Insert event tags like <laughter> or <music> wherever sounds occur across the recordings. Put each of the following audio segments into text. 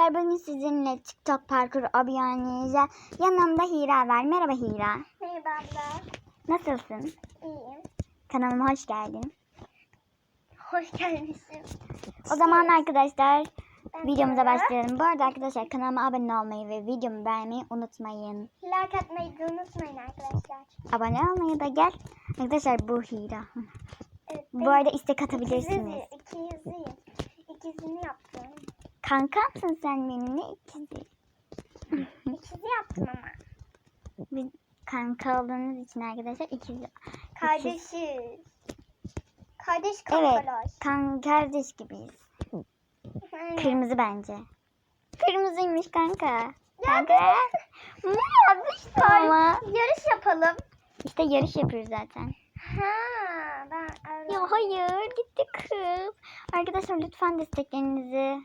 arkadaşlar bugün sizinle TikTok parkur abi oynayacağız. Yanımda Hira var. Merhaba Hira. Merhaba abla. Nasılsın? İyiyim. Kanalıma hoş geldin. Hoş gelmişsin. O zaman arkadaşlar Ben videomuza de- başlayalım. Bu arada arkadaşlar kanalıma abone olmayı ve videomu beğenmeyi unutmayın. Like atmayı da unutmayın arkadaşlar. Abone olmayı da gel. Arkadaşlar bu Hira. Evet, Bu arada istek atabilirsiniz. İkizi, ikiziyim. İkizini yaptım. Kanka mısın sen benimle ikizi? İkizi yaptım ama. Biz kanka olduğunuz için arkadaşlar ikizi. Kardeşiz. Kardeş Evet. kankalar. Kan kardeş gibiyiz. Kırmızı bence. Kırmızıymış kanka. Kanka. Ne yazmıştı ama. Yarış yapalım. İşte yarış yapıyoruz zaten. Ha, ben öyle. Ya hayır gitti kız. Arkadaşlar lütfen desteklerinizi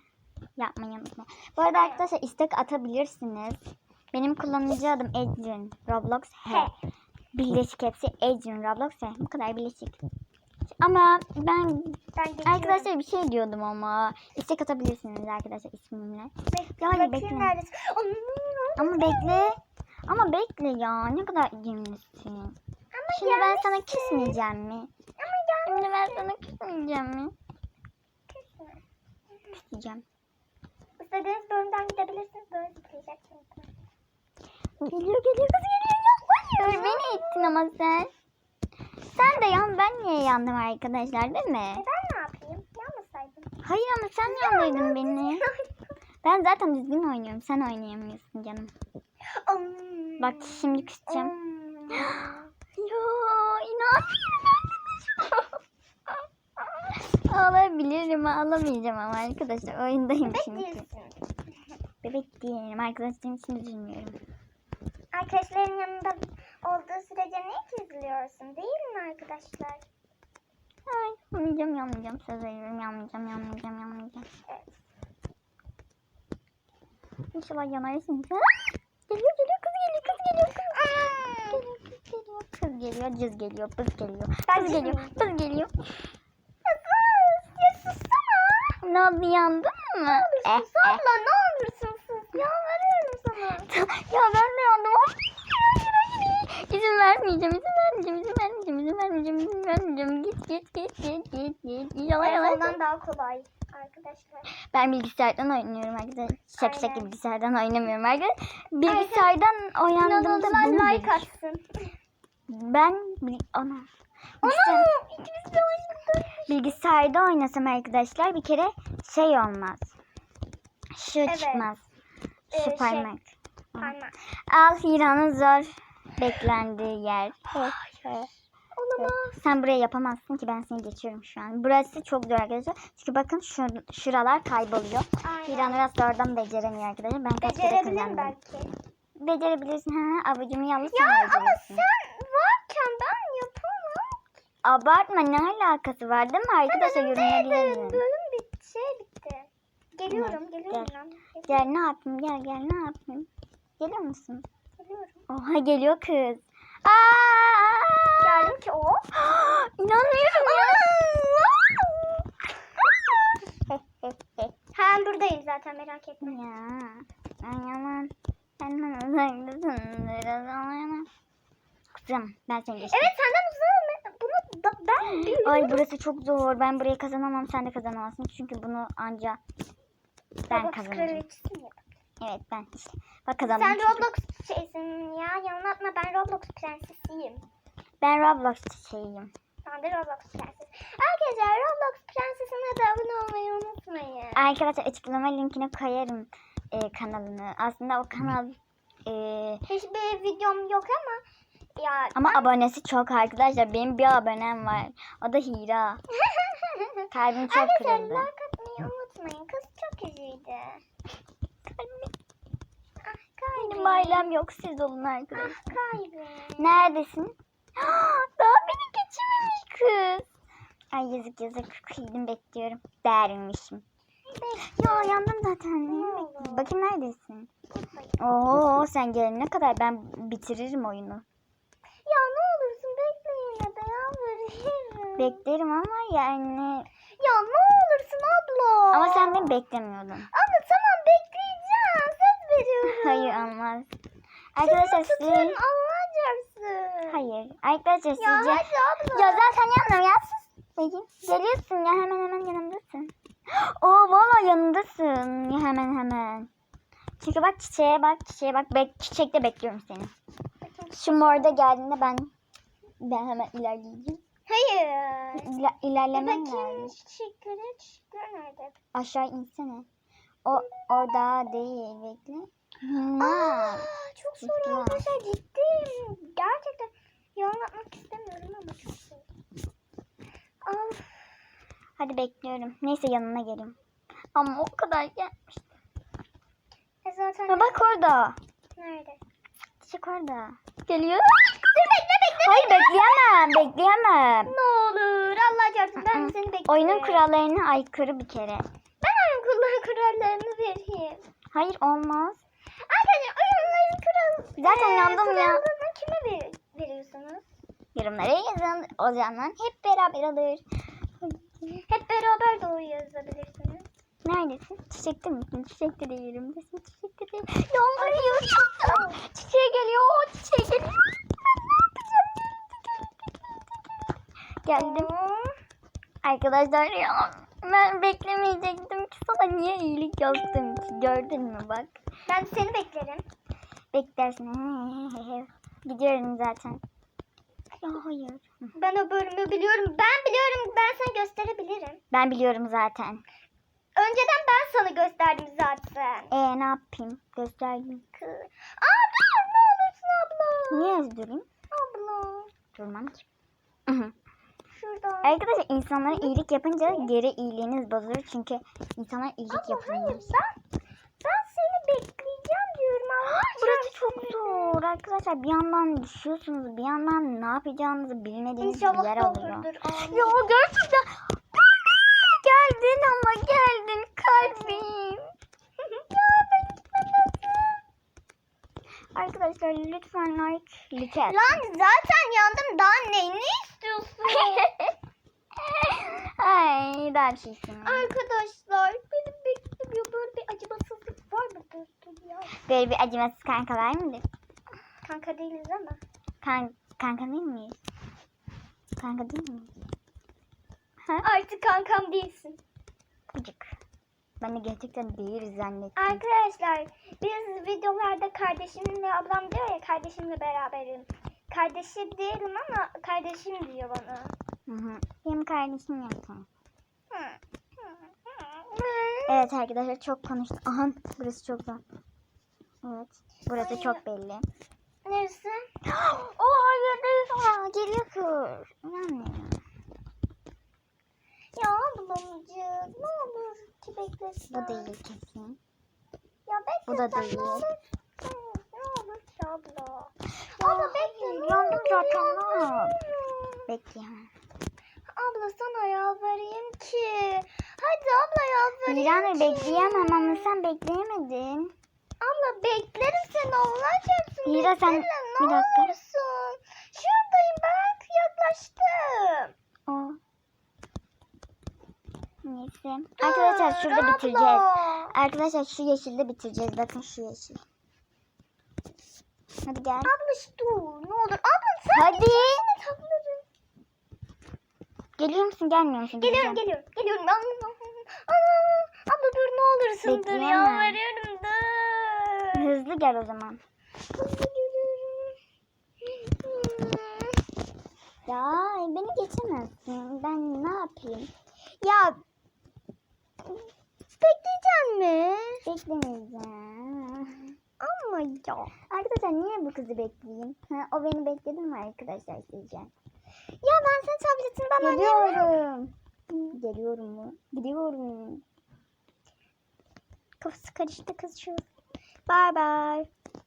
yapmayı unutmayın. Bu arada arkadaşlar istek atabilirsiniz. Benim kullanıcı adım Adrian Roblox H. Birleşik hepsi Adrian Roblox H. Bu kadar birleşik. Ama ben Ben arkadaşlar bir şey diyordum ama istek atabilirsiniz arkadaşlar ismimle. Bek- Ya hadi bekle. neredesin? Ama bekle. Ama bekle ya. Ne kadar cimrisin. Ama Şimdi ben yanlış- sana küsmeyeceğim mi? Ama Şimdi ben sana küsmeyeceğim mi? Küsme. Küsmeyeceğim. İstediğiniz bölümden gidebilirsiniz. Böyle zıplayacaksınız. Geliyor geliyor kız geliyor. Ya, hayır beni ittin ama sen. Sen de yan ben niye yandım arkadaşlar değil E mi? ben ne yapayım? Yanmasaydım. Hayır ama sen yandıydın beni. Ben zaten düzgün oynuyorum. Sen oynayamıyorsun canım. Bak şimdi küseceğim. <gasps> Ya inanmıyorum. Ağlayabilirim ağlamayacağım ama arkadaşlar oyundayım Bebek çünkü. değilsin. Bebek değilim arkadaşlarım için üzülmüyorum. Arkadaşların yanında olduğu sürece ne izliyorsun değil mi arkadaşlar? Ay yanmayacağım yanmayacağım söz veriyorum yanmayacağım yanmayacağım yanmayacağım. Evet. İnşallah yanarsın. Geliyor geliyor kız geliyor kız geliyor kız geliyor kız geliyor kız geliyor cız geliyor kız geliyor kız cız geliyor mıyım? kız geliyor. Ne oldu yandın mı? Eh, Sus abla ne olursun sus. Yalvarıyorum sana. ya ben de yandım. İzin vermeyeceğim, izin vermeyeceğim, izin vermeyeceğim, izin vermeyeceğim, izin vermeyeceğim. Git, git, git, git, git, git. Yalan yalan. Telefondan daha kolay arkadaşlar. Ben bilgisayardan oynuyorum arkadaşlar. Şaka Aynen. bilgisayardan oynamıyorum arkadaşlar. Bilgisayardan İnanılmaz like atsın. Ben ana. Ana ikimiz de oynadık. bilgisayarda oynasam arkadaşlar bir kere şey olmaz. Şu Evet. çıkmaz. Ee, Şu şey. parmak. Parmak. Al Hira'nın zor beklendiği yer. Olamaz. Sen buraya yapamazsın ki ben seni geçiyorum şu an. Burası çok zor arkadaşlar. Çünkü bakın şu, şuralar kayboluyor. Aynen. Biraz da oradan beceremiyor arkadaşlar. Ben kaç kere Becerebilirim kazandım. belki. Becerebilirsin. Ha, avucumu yalnız Ya sen ama sen varken ben. Abartma ne alakası var değil mi arkadaşlar yorumları yazın. bölüm bitti. Şey bitti. Geliyorum, Gel, geliyorum gel. Gel- ne yapayım gel gel ne yapayım. Geliyor musun? Geliyorum. Oha geliyor kız. Aa! Geldim ki o. <gasps> İnanmıyorum ya. <laughs> Hem buradayım zaten merak etme. ya. Ben yalan. Senden uzaktasın. Biraz anlayamam. Kızım ben seni geçtim. Evet senden uzağım. Bunu da ben biliyorum. Ay burası çok zor. Ben burayı kazanamam. Sen de kazanamazsın. Çünkü bunu anca ben Roblox kazanacağım. kraliçesin ya. Evet ben işte. Bak kazandım. Sen çünkü. Roblox şeysin ya. Yalan atma ben Roblox prensesiyim. Ben Roblox şeyiyim. Ben de Roblox prenses. Arkadaşlar Roblox prensesine de abone olmayı unutmayın. Arkadaşlar açıklama linkine koyarım e, kanalını. Aslında o kanal e, Hiçbir videom yok ama ya ama abonesi çok arkadaşlar. Benim bir abonem var. O da Hira. <laughs> Kalbim çok Arkadaşlar kırıldı. like atmayı unutmayın. Kız çok üzüldü. Ah Benim kalbim. ailem yok. Siz olun arkadaşlar. Ah kalbim. Neredesin? <gasps> Daha beni geçirmemiş kız. Ay yazık yazık. Kıydım bekliyorum. Dermişim. Ya yandım zaten. Bekliyorum? Bakayım neredesin? Oo sen gelene kadar ben bitiririm oyunu. Ya ne olursun bekle yine de yalvarırım. Beklerim ama yani ya ne olursun abla. ama sen beni beklemiyordun. Abla tamam istiyorum. <laughs> Hayır olmaz. Arkadaşlar sizin... Allah çarpsın. Hayır. Arkadaşlar Ya sizce... hadi abla. Ya zaten yanmıyorum ya sus. Geliyorsun ya hemen hemen yanımdasın. <gasps> Oo valla yanımdasın. Ya hemen hemen. Çünkü bak çiçeğe bak çiçeğe bak. Bek çiçekte bekliyorum seni. Şu morda geldiğinde ben ben hemen ilerleyeceğim. Hayır. İler, ilerlemem Bakayım lazım. çiçekleri çiçekler nerede? Aşağı insene. O orada değil bekle. Aa, çok zor arkadaşlar ciddiyim. Gerçekten yalanlatmak istemiyorum ama çok zor. Of. Hadi bekliyorum. Neyse yanına geleyim. Ama o kadar gelmiş. E zaten Ha, bak orada. nerede? Çiçek orada. Geliyor. Hayır bekleyemem. Bekleyemem. Ne olur Allah çarpsın ben seni bekliyorum. Oyunun kurallarına aykırı bir kere. Ben oyun kuralları kurallarını vereyim. Hayır olmaz. Arkadaşlar oyunların kural... Zaten Ee, yandım ya. kurallarını kime ver, veriyorsunuz? Yorumlara yazın. O zaman hep beraber alır. Hep beraber doğru yazabilirsiniz. Neredesin? Çiçekte misin? Çiçekte değilim. Çiçekte değil. Yağmur yağıyor. Çiçeğe geliyor. Çiçeğe geliyor. Ben ne yapacağım? Geldim. Arkadaşlar ya ben beklemeyecektim ki sana niye iyilik yaptım ki gördün mü bak. Ben seni beklerim. Beklersin. <laughs> Gidiyorum zaten. Ya hayır. Ben o bölümü biliyorum. Ben biliyorum. Ben sana gösterebilirim. Ben biliyorum zaten. Önceden ben sana gösterdim zaten. E ne yapayım? Gösterdim. Abla ne olursun abla. Niye öldüreyim? Abla. Durmam ki. <laughs> Şuradan. Arkadaşlar insanlara iyilik yapınca geri iyiliğiniz bozulur. Çünkü insanlar iyilik Abla hayır yapamaz. ben, ben seni bekleyeceğim diyorum Allah Burası çok zor arkadaşlar. Bir yandan düşüyorsunuz. Bir yandan ne yapacağınızı bilmediğiniz bir yer İnşallah oluyor. Ya gerçekten geldin ama geldin kalbim. <laughs> ya ben gitmem lazım. Arkadaşlar lütfen like, like. Lan zaten yandım daha ne? Ne istiyorsun? <laughs> Ay şey istemiyorum. Arkadaşlar beni beklemiyor. Böyle bir acımasızlık var mıdır? Ya. Böyle bir acımasız kankalar mıdır? Kanka değiliz ama. Kan kanka değil miyiz? Kanka değil miyiz? Ha? Artık kankam değilsin. Gıcık. Ben de gerçekten değiliz zannettim. Arkadaşlar biz videolarda kardeşimle ablam diyor ya kardeşimle beraberim. Kardeşi değilim ama kardeşim diyor bana. Hı hı. Benim kardeşim. Hı. Evet arkadaşlar çok konuştum. Aha burası çok zor. Evet. Burası Ay. çok belli. Neresi? o hayır değil. Aa, geliyor kız. İnanmıyorum. Ya ablamcığım ne olur ki beklesin. Bu değil kesin. Ya bekle Bu da değil. Ne olur, ne olur ki abla. Ya abla bekle. hayır, olur zaten, ya. ne yap? Bekleyemem. Abla sana yalvarayım ki. Hadi abla yalvarayım Hiranur ki. bekleyemem ama sen bekleyemedin. Abla beklerim seni Allah çarpsın. Hira, sen- beklerim, bir ne dakika. olursun. Şuradayım bak yaklaştım. O. Neyse. Dur, Arkadaşlar şurada abla. bitireceğiz. Arkadaşlar şu yeşilde bitireceğiz. Bakın şu yeşil. Hadi gel. Abla dur ne olur. Abla sen Hadi. Geliyor musun gelmiyor musun? Geliyorum Gideceğim. geliyorum geliyorum. Abla, abla, dur ne olursun dur Bekleyemem. yalvarıyorum dur. Hızlı gel o zaman. Geliyorum. Ya beni geçemezsin. Ben ne yapayım? Ya Bekleyecek mi? beklemeyeceğim. Ama ya. Arkadaşlar niye bu kızı bekleyeyim? Ha, o beni bekledi mi arkadaşlar sizce? Ya ben senin tabletini oynayabilir Geliyorum. Geliyorum mu? Gidiyorum. Kafası karıştı kız şu. Bye bye.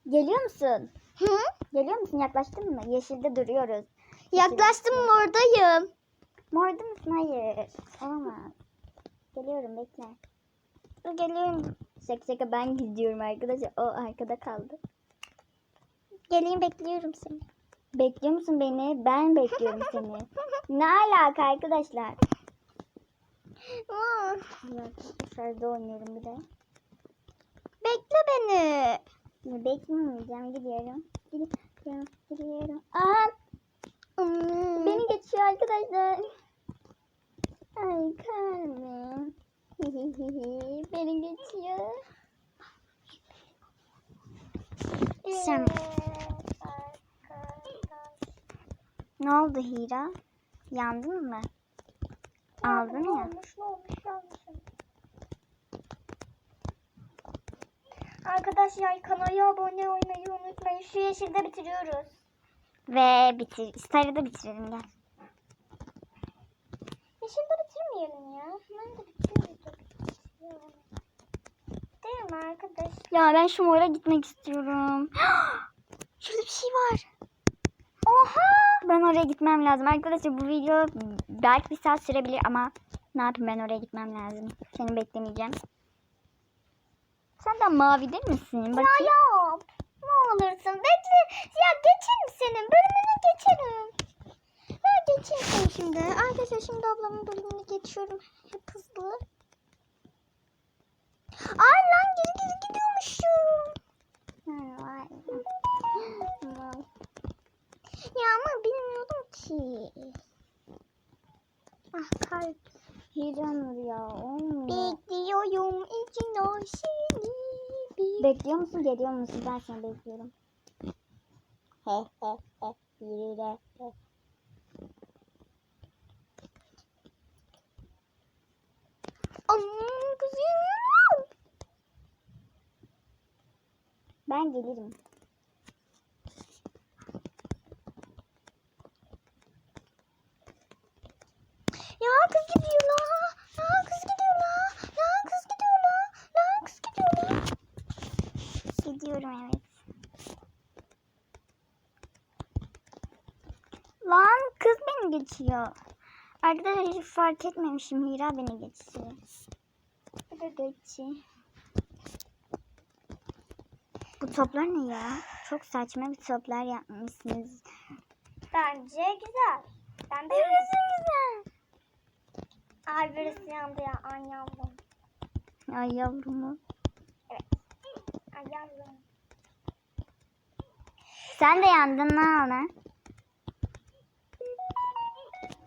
Geliyor musun? Hı? Geliyor musun? Yaklaştın mı? Yeşilde duruyoruz. Yaklaştım oradayım. Morda mısın? Hayır. Olamaz. Geliyorum bekle. Geliyorum. Şaka şaka ben gidiyorum arkadaşlar. O arkada kaldı. Geleyim bekliyorum seni. Bekliyor musun beni? Ben bekliyorum seni. Ne alaka arkadaşlar? Dışarıda oynuyorum bir de. Bekle beni. Şimdi beklemeyeceğim. Gidiyorum. Gidiyorum. Gidiyorum. Aa! Hmm. Beni geçiyor arkadaşlar. Ay kalbim. <laughs> Beni geçiyor. Sen-. Ne oldu Hira? Yandın mı? Aldın ya. olmuş ne olmuş yanlışım. Arkadaşlar kanala abone olmayı unutmayın. Şu yeşilde bitiriyoruz. Ve bitir. Sarıda bitirelim gel. Yeşilde bitirmeyelim ya. Hemen de bitiriyoruz. Değil mi arkadaş? Ya ben şu mora gitmek istiyorum. <gasps> Şurada bir şey var. Oha! Ben oraya gitmem lazım. Arkadaşlar bu video belki bir saat sürebilir ama ne yapayım ben oraya gitmem lazım. Seni beklemeyeceğim. Sen de mavi değil misin? Ya Bakayım. yap. Ne olursun bekle. Ya geçerim senin bölümüne geçerim. Ya geçeyim seni şimdi. Arkadaşlar şimdi ablamın bölümünü geçiyorum. Hep hızlı. Ay lan geri geri gidiyormuşum. Vay. <laughs> Ki. Ah kalp. Hiranur ya olmuyor. Bekliyorum için o seni. Bekliyor musun geliyor musun? Ben seni bekliyorum. He he he. Yürü de he. Aman kızım. Ben gelirim. Ya kız gidiyor la. Ya kız gidiyor la. Ya kız gidiyor la. Ya kız gidiyor la. Gidiyorum evet. Lan kız beni geçiyor. Arkadaşlar hiç fark etmemişim. Hira beni geçiyor. Bu da geçiyor. Bu toplar ne ya? Çok saçma bir toplar yapmışsınız. Bence güzel. Ben de güzel. Ay birisi yandı ya. Ay yavrum. Ay yavrumu. Ay yavrum. Sen de yandın lan ana.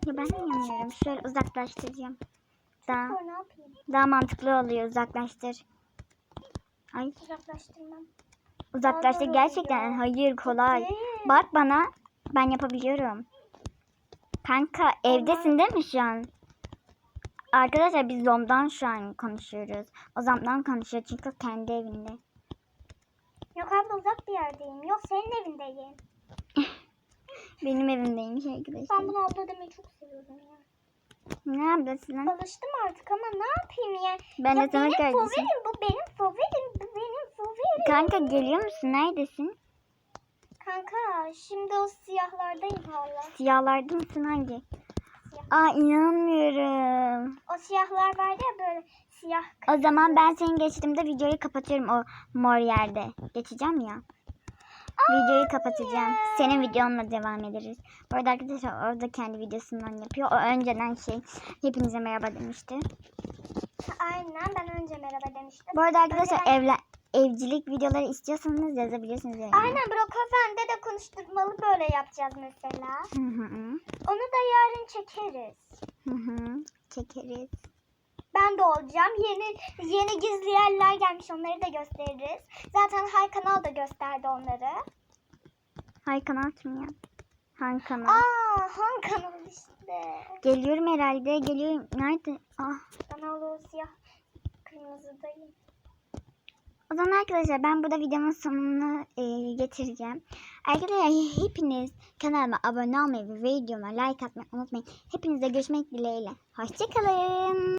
Ya ben yanıyorum. Şöyle uzaklaştıracağım. Daha, Sonra ne yapayım? daha mantıklı oluyor uzaklaştır. Ay Uzaklaştırmam. uzaklaştır gerçekten. oluyor. Hayır kolay. Değil. Bak bana. Ben yapabiliyorum. Kanka evdesin değil mi şu an? Arkadaşlar biz Zom'dan şu an konuşuyoruz. O Zom'dan konuşuyor çünkü kendi evinde. Yok abla uzak bir yerdeyim. Yok senin evindeyim. <laughs> Benim evimdeymiş Ben arkadaşlar. bunu abla demeyi çok seviyorum ya. Ne yapıyorsun lan? Alıştım artık ama ne yapayım ya? Ben ya de sana benim favorim bu benim favorim bu benim favorim. Kanka geliyor musun? Neredesin? Kanka şimdi o siyahlardayım hala. Siyahlarda mısın hangi? Siyah. Aa inanmıyorum. O siyahlar vardı ya böyle siyah. O zaman ben seni geçtiğimde videoyu kapatıyorum o mor yerde. Geçeceğim ya. Videoyu kapatacağım. Senin videonla devam ederiz. Bu arada arkadaşlar orada kendi videosundan yapıyor. O önceden şey hepinize merhaba demişti. Aynen ben önce merhaba demiştim. Bu arada arkadaşlar Önce ben- evle, evcilik videoları istiyorsanız yazabilirsiniz. Yani. Aynen Brokofen'de de konuşturmalı böyle yapacağız mesela. Hı hı. Onu da yarın çekeriz. Hı hı. Çekeriz. Ben de olacağım. Yeni yeni gizli yerler gelmiş. Onları da gösteririz. Zaten her kanal da gösterdi onları. Hay kanal kim ya? Hangi kanal? Aa, Han kanalı işte. Geliyorum herhalde. Geliyorum. Nerede? Ah. Kanal o siyah kırmızıdayım. O zaman arkadaşlar ben burada videonun sonunu e, getireceğim. Arkadaşlar hepiniz kanalıma abone olmayı ve videoma like atmayı unutmayın. Hepinize görüşmek dileğiyle. Hoşçakalın.